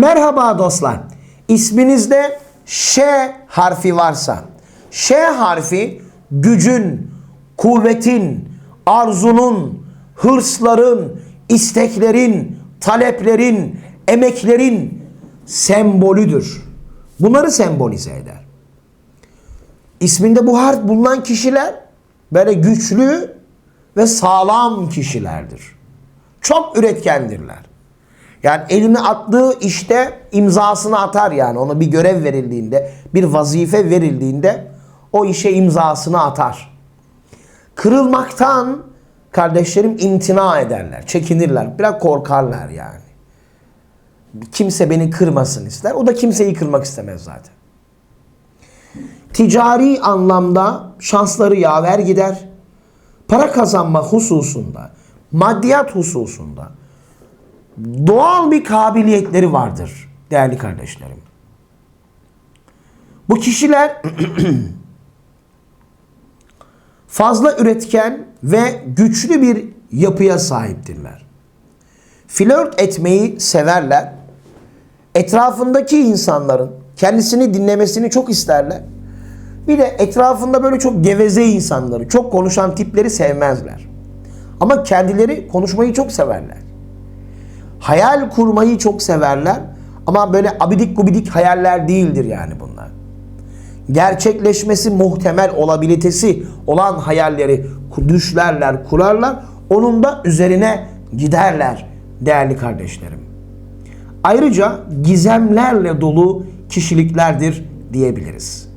Merhaba dostlar. İsminizde Ş harfi varsa, Ş harfi gücün, kuvvetin, arzunun, hırsların, isteklerin, taleplerin, emeklerin sembolüdür. Bunları sembolize eder. İsminde bu harf bulunan kişiler böyle güçlü ve sağlam kişilerdir. Çok üretkendirler. Yani elini attığı işte imzasını atar yani. Ona bir görev verildiğinde, bir vazife verildiğinde o işe imzasını atar. Kırılmaktan kardeşlerim imtina ederler, çekinirler, biraz korkarlar yani. Kimse beni kırmasın ister. O da kimseyi kırmak istemez zaten. Ticari anlamda şansları yaver gider. Para kazanma hususunda, maddiyat hususunda doğal bir kabiliyetleri vardır değerli kardeşlerim. Bu kişiler fazla üretken ve güçlü bir yapıya sahiptirler. Flört etmeyi severler. Etrafındaki insanların kendisini dinlemesini çok isterler. Bir de etrafında böyle çok geveze insanları, çok konuşan tipleri sevmezler. Ama kendileri konuşmayı çok severler. Hayal kurmayı çok severler. Ama böyle abidik gubidik hayaller değildir yani bunlar. Gerçekleşmesi muhtemel olabilitesi olan hayalleri düşlerler, kurarlar. Onun da üzerine giderler değerli kardeşlerim. Ayrıca gizemlerle dolu kişiliklerdir diyebiliriz.